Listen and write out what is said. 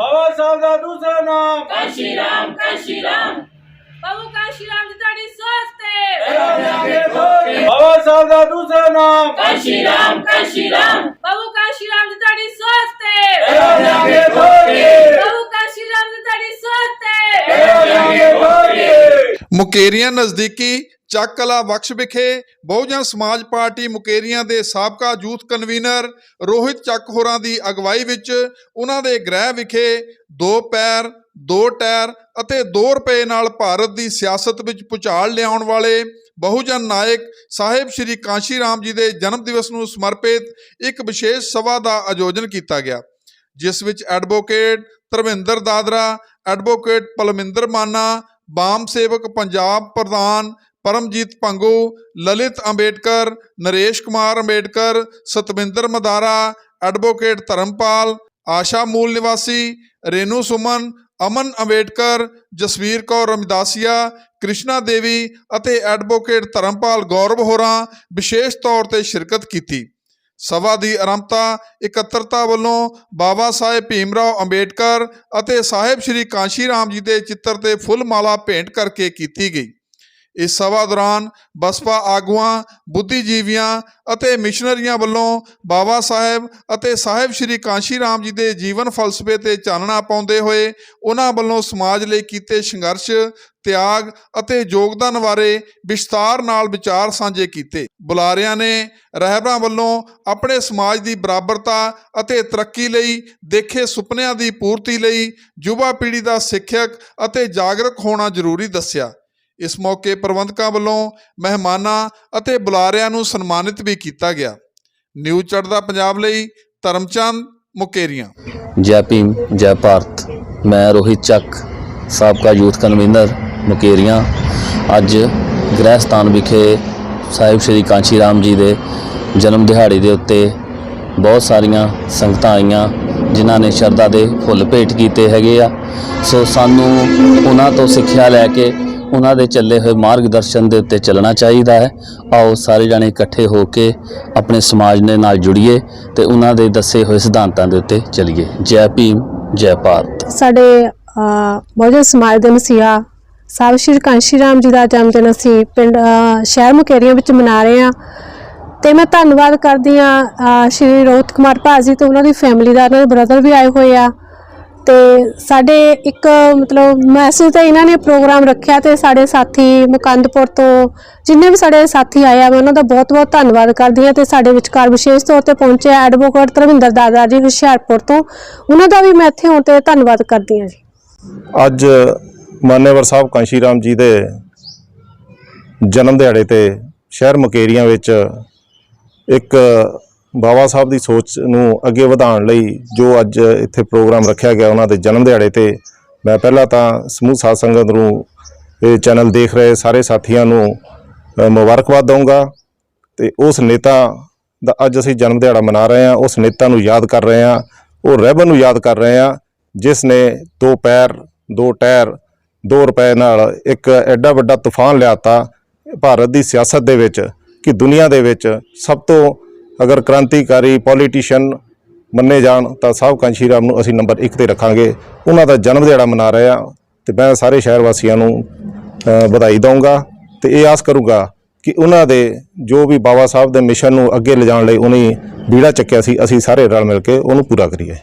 ਬਾਬਾ ਸਾਹਿਬ ਦਾ ਦੂਸਰਾ ਨਾਮ। ਕਾਸ਼ੀ ਰਾਮ ਕਾਸ਼ੀ ਰਾਮ ਬਾਬੂ ਕਾਸ਼ੀ ਰਾਮ ਦੀ ਤੁਹਾਡੀ ਸੋਚ ਤੇ। ਤੇਰਾ ਦਿਆਂਗੇ ਤੋੜ ਬਾਬਾ ਸਾਹਿਬ ਦਾ ਦੂਸਰਾ ਨਾਮ। ਕਾਸ਼ੀ ਰਾਮ ਕਾਸ਼ੀ ਰਾਮ ਬਾਬੂ ਕਾਸ਼ੀ ਰਾਮ ਦੀ ਤੁਹਾਡੀ ਸੋਚ ਤੇ। ਤੇਰਾ ਦਿਆਂਗੇ ਤੋੜ ਬਾਬੂ ਕਾਸ਼ੀ ਰਾਮ ਦੀ ਤੁਹਾਡੀ ਸੋਚ ਤੇ। ਤੇਰਾ ਦਿਆਂਗੇ ਤੋੜ ਮੁਕੇਰੀਆਂ ਨਜ਼ਦੀਕੀ ਚੱਕ ਕਲਾ ਬਖਸ਼ ਵਿਖੇ ਬਹੁਜਨ ਸਮਾਜ ਪਾਰਟੀ ਮੁਕੇਰੀਆਂ ਦੇ ਸਾਬਕਾ ਯੂਥ ਕਨਵੀਨਰ ਰੋਹਿਤ ਚੱਕ ਹੋਰਾਂ ਦੀ ਅਗਵਾਈ ਵਿੱਚ ਉਹਨਾਂ ਦੇ ਗ੍ਰਹਿ ਵਿਖੇ ਦੋ ਪੈਰ, ਦੋ ਟਾਇਰ ਅਤੇ 2 ਰੁਪਏ ਨਾਲ ਭਾਰਤ ਦੀ ਸਿਆਸਤ ਵਿੱਚ ਪੁਚਾਲ ਲਿਆਉਣ ਵਾਲੇ ਬਹੁਜਨ ਨਾਇਕ ਸਾਹਿਬ ਸ਼੍ਰੀ ਕਾਂਸ਼ੀ ਰਾਮ ਜੀ ਦੇ ਜਨਮ ਦਿਵਸ ਨੂੰ ਸਮਰਪਿਤ ਇੱਕ ਵਿਸ਼ੇਸ਼ ਸਭਾ ਦਾ ਆਯੋਜਨ ਕੀਤਾ ਗਿਆ, ਜਿਸ ਵਿੱਚ ਐਡਵੋਕੇਟ ਧਰਮਿੰਦਰ ਦਾਦਰਾ, ਐਡਵੋਕੇਟ ਪਲਮਿੰਦਰ ਮਾਨਾ, ਬਾਮ ਸੇਵਕ ਪੰਜਾਬ ਪ੍ਰਧਾਨ ਪਰਮਜੀਤ ਪੰਗੂ ਲਲਿਤ ਅੰਬੇਡਕਰ, ਨਰੇਸ਼ ਕੁਮਾਰ ਅੰਬੇਡਕਰ, ਸਤਵਿੰਦਰ ਮਦਾਰਾ, ਐਡਵੋਕੇਟ ਧਰਮਪਾਲ, ਆਸ਼ਾ ਮੂਲ ਨਿਵਾਸੀ, ਰੇਨੂ ਸੁਮਨ, ਅਮਨ ਅੰਬੇਡਕਰ, ਜਸਵੀਰ ਕੌਰ ਰਮਦਾਸੀਆ, ਕ੍ਰਿਸ਼ਨਾ ਦੇਵੀ ਅਤੇ ਐਡਵੋਕੇਟ ਧਰਮਪਾਲ ਗੌਰਵ ਹੋਰਾਂ ਵਿਸ਼ੇਸ਼ ਤੌਰ ਤੇ ਸ਼ਿਰਕਤ ਕੀਤੀ। ਸਭਾ ਦੀ ਆਰੰਭਤਾ ਇਕੱਤਰਤਾ ਵੱਲੋਂ ਬਾਬਾ ਸਾਹਿਬ ਭੀਮਰਾਓ ਅੰਬੇਡਕਰ ਅਤੇ ਸਾਹਿਬ ਸ਼੍ਰੀ ਕਾਂਸ਼ੀ ਰਾਮ ਜੀ ਦੇ ਚਿੱਤਰ ਤੇ ਫੁੱਲ ਮਾਲਾ ਭੇਂਟ ਕਰਕੇ ਕੀਤੀ ਗਈ। ਇਸ ਸਭਾ ਦੌਰਾਨ ਬਸਪਾ ਆਗੂਆਂ, ਬੁੱਧੀਜੀਵੀਆਂ ਅਤੇ ਮਿਸ਼ਨਰੀਆਂ ਵੱਲੋਂ ਬਾਬਾ ਸਾਹਿਬ ਅਤੇ ਸਾਹਿਬ ਸ਼੍ਰੀ ਕਾਂਸ਼ੀ ਰਾਮ ਜੀ ਦੇ ਜੀਵਨ ਫਲਸਫੇ ਤੇ ਚਾਨਣਾ ਪਾਉਂਦੇ ਹੋਏ ਉਹਨਾਂ ਵੱਲੋਂ ਸਮਾਜ ਲਈ ਕੀਤੇ ਸੰਘਰਸ਼, ਤਿਆਗ ਅਤੇ ਯੋਗਦਾਨ ਬਾਰੇ ਵਿਸਤਾਰ ਨਾਲ ਵਿਚਾਰ ਸਾਂਝੇ ਕੀਤੇ। ਬੁਲਾਰਿਆਂ ਨੇ ਰਹਿਬਰਾਂ ਵੱਲੋਂ ਆਪਣੇ ਸਮਾਜ ਦੀ ਬਰਾਬਰਤਾ ਅਤੇ ਤਰੱਕੀ ਲਈ ਦੇਖੇ ਸੁਪਨਿਆਂ ਦੀ ਪੂਰਤੀ ਲਈ ਯੁਵਾ ਪੀੜ੍ਹੀ ਦਾ ਸਿੱਖਿਅਕ ਅਤੇ ਜਾਗਰੂਕ ਹੋਣਾ ਜ਼ਰੂਰੀ ਦੱਸਿਆ। ਇਸ ਮੌਕੇ ਪ੍ਰਬੰਧਕਾਂ ਵੱਲੋਂ ਮਹਿਮਾਨਾਂ ਅਤੇ ਬੁਲਾਰਿਆਂ ਨੂੰ ਸਨਮਾਨਿਤ ਵੀ ਕੀਤਾ ਗਿਆ। ਨਿਊ ਚੜਦਾ ਪੰਜਾਬ ਲਈ ਧਰਮਚੰਦ ਮੁਕੇਰੀਆਂ। ਜੈ ਭੀਮ, ਜੈ ਭਾਰਤ। ਮੈਂ ਰੋਹਿਤ ਚੱਕ, ਸਾਬਕਾ ਯੂਥ ਕਨਵੀਨਰ ਮੁਕੇਰੀਆਂ। ਅੱਜ ਗ੍ਰਹਿ ਸਥਾਨ ਵਿਖੇ ਸਾਹਿਬ ਸ਼੍ਰੀ ਕਾਂਚੀ ਰਾਮ ਜੀ ਦੇ ਜਨਮ ਦਿਹਾੜੇ ਦੇ ਉੱਤੇ ਬਹੁਤ ਸਾਰੀਆਂ ਸੰਗਤਾਂ ਆਈਆਂ, ਜਿਨ੍ਹਾਂ ਨੇ ਸ਼ਰਧਾ ਦੇ ਫੁੱਲ ਭੇਟ ਕੀਤੇ ਹੈਗੇ ਆ। ਸੋ ਸਾਨੂੰ ਉਹਨਾਂ ਤੋਂ ਸਿੱਖਿਆ ਲੈ ਕੇ ਉਹਨਾਂ ਦੇ ਚੱਲੇ ਹੋਏ ਮਾਰਗਦਰਸ਼ਨ ਦੇ ਉੱਤੇ ਚੱਲਣਾ ਚਾਹੀਦਾ ਹੈ। ਆਓ ਸਾਰੇ ਜਾਣੇ ਇਕੱਠੇ ਹੋ ਕੇ ਆਪਣੇ ਸਮਾਜ ਦੇ ਨਾਲ ਜੁੜੀਏ ਤੇ ਉਹਨਾਂ ਦੇ ਦੱਸੇ ਹੋਏ ਸਿਧਾਂਤਾਂ ਦੇ ਉੱਤੇ ਚੱਲੀਏ। ਜੈ ਭੀਮ, ਜੈ ਭਾਰਤ। ਸਾਡੇ ਬਹੁਜਨ ਸਮਾਜ ਦੇ ਮਸੀਹਾ ਸਾਹਿਬ ਸ਼੍ਰੀ ਕਾਂਸ਼ੀ ਰਾਮ ਜੀ ਦਾ ਜਨਮ ਦਿਨ ਅਸੀਂ ਪਿੰਡ ਸ਼ਹਿਰ ਮੁਕੇਰੀਆਂ ਵਿੱਚ ਮਨਾ ਰਹੇ ਹਾਂ। ਤੇ ਮੈਂ ਧੰਨਵਾਦ ਕਰਦੀ ਹਾਂ ਸ਼੍ਰੀ ਰੋਹਿਤ ਕੁਮਾਰ ਭਾਜੀ ਤੇ ਉਹਨਾਂ ਦੀ ਫੈਮਿਲੀ ਦਾ, ਉਹਨਾਂ ਦੇ ਬ੍ਰਦਰ ਵੀ ਆਏ ਹੋਏ ਆ। ਤੇ ਸਾਡੇ ਇੱਕ, ਮਤਲਬ ਮੈਸੇਜ ਤੇ ਇਹਨਾਂ ਨੇ ਪ੍ਰੋਗਰਾਮ ਰੱਖਿਆ ਤੇ ਸਾਡੇ ਸਾਥੀ ਮੁਕੰਦਪੁਰ ਤੋਂ ਜਿੰਨੇ ਵੀ ਸਾਡੇ ਸਾਥੀ ਆਏ ਆ, ਮੈਂ ਉਹਨਾਂ ਦਾ ਬਹੁਤ-ਬਹੁਤ ਧੰਨਵਾਦ ਕਰਦੀ ਹਾਂ ਤੇ ਸਾਡੇ ਵਿਚਕਾਰ ਵਿਸ਼ੇਸ਼ ਤੌਰ ਤੇ ਪਹੁੰਚੇ ਐਡਵੋਕੇਟ ਧਰਮਿੰਦਰ ਦਾਦਾ ਜੀ ਹੁਸ਼ਿਆਰਪੁਰ ਤੋਂ। ਉਹਨਾਂ ਦਾ ਵੀ ਮੈਂ ਇੱਥੇ ਆਉਣ ਤੇ ਧੰਨਵਾਦ ਕਰਦੀ ਹਾਂ ਜੀ। ਅੱਜ ਮਾਨੇਵਰ ਸਾਹਿਬ ਕਾਂਸ਼ੀ ਰਾਮ ਜੀ ਦੇ ਜਨਮ ਦਿਹਾੜੇ ਤੇ ਸ਼ਹਿਰ ਮਕੇਰੀਆਂ ਵਿੱਚ ਇੱਕ ਬਾਬਾ ਸਾਹਿਬ ਦੀ ਸੋਚ ਨੂੰ ਅੱਗੇ ਵਧਾਉਣ ਲਈ ਜੋ ਅੱਜ ਇੱਥੇ ਪ੍ਰੋਗਰਾਮ ਰੱਖਿਆ ਗਿਆ ਉਹਨਾਂ ਦੇ ਜਨਮ ਦਿਹਾੜੇ ਤੇ, ਮੈਂ ਪਹਿਲਾਂ ਤਾਂ ਸਮੂਹ ਸਾਧ ਸੰਗਤ ਨੂੰ ਇਹ ਚੈਨਲ ਦੇਖ ਰਹੇ ਸਾਰੇ ਸਾਥੀਆਂ ਨੂੰ ਮੁਬਾਰਕਬਾਦ ਦਊਂਗਾ ਤੇ ਉਸ ਨੇਤਾ ਦਾ ਅੱਜ ਅਸੀਂ ਜਨਮ ਦਿਹਾੜਾ ਮਨਾ ਰਹੇ ਹਾਂ, ਉਸ ਨੇਤਾ ਨੂੰ ਯਾਦ ਕਰ ਰਹੇ ਹਾਂ, ਉਹ ਰਹਿਬਰ ਨੂੰ ਯਾਦ ਕਰ ਰਹੇ ਹਾਂ, ਜਿਸ ਨੇ ਦੋ ਪੈਰ, ਦੋ ਟਾਇਰ 2 ਰੁਪਏ ਨਾਲ ਇੱਕ ਐਡਾ ਵੱਡਾ ਤੂਫਾਨ ਲਿਆਤਾ ਭਾਰਤ ਦੀ ਸਿਆਸਤ ਦੇ ਵਿੱਚ ਕਿ ਦੁਨੀਆ ਦੇ ਵਿੱਚ ਸਭ ਤੋਂ ਅਗਰ ਕ੍ਰਾਂਤੀਕਾਰੀ ਪੋਲੀਟੀਸ਼ੀਅਨ ਮੰਨੇ ਜਾਣ, ਤਾਂ ਸਾਹਿਬ ਕਾਂਸ਼ੀ ਰਾਮ ਨੂੰ ਅਸੀਂ ਨੰਬਰ 1 ਤੇ ਰੱਖਾਂਗੇ। ਉਹਨਾਂ ਦਾ ਜਨਮ ਦਿਹਾੜਾ ਮਨਾ ਰਹੇ ਹਾਂ ਤੇ ਮੈਂ ਸਾਰੇ ਸ਼ਹਿਰ ਵਾਸੀਆਂ ਨੂੰ ਵਧਾਈ ਦਊਂਗਾ ਤੇ ਇਹ ਆਸ ਕਰੂੰਗਾ ਕਿ ਉਹਨਾਂ ਦੇ ਜੋ ਵੀ ਬਾਬਾ ਸਾਹਿਬ ਦੇ ਮਿਸ਼ਨ ਨੂੰ ਅੱਗੇ ਲਿਜਾਣ ਲਈ ਉਹਨੇ ਬੀੜਾ ਚੱਕਿਆ ਸੀ, ਅਸੀਂ ਸਾਰੇ ਰਲ ਮਿਲ ਕੇ ਉਹਨੂੰ ਪੂਰਾ ਕਰੀਏ।